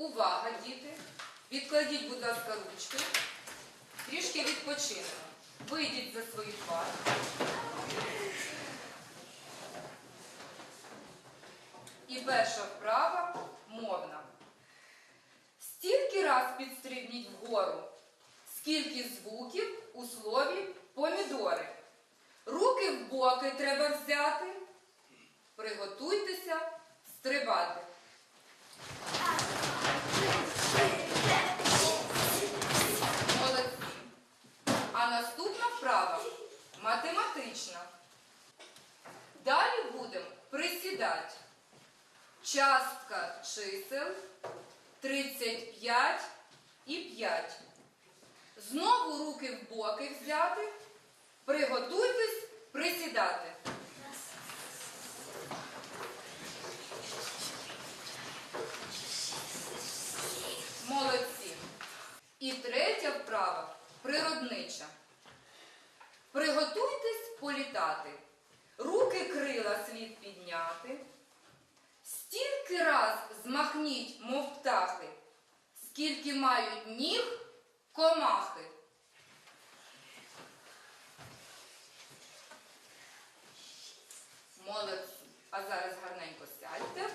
Увага, діти! Відкладіть, будь ласка, ручки. Трішки відпочинемо. Вийдіть за свої пари. І перша вправа мовна. Стільки раз підстрибніть вгору, скільки звуків у слові помідори. Руки в боки треба взяти. Приготуйтеся стрибати. Вправа математична. Далі будемо присідати. Частка чисел 35 і 5. Знову руки в боки взяти. Приготуйтесь присідати. Молодці. І третя вправа природнича. Приготуйтесь політати. Руки крила слід підняти. Стільки раз змахніть, мов птахи, скільки мають ніг комахи. Молодці. А зараз гарненько сядьте.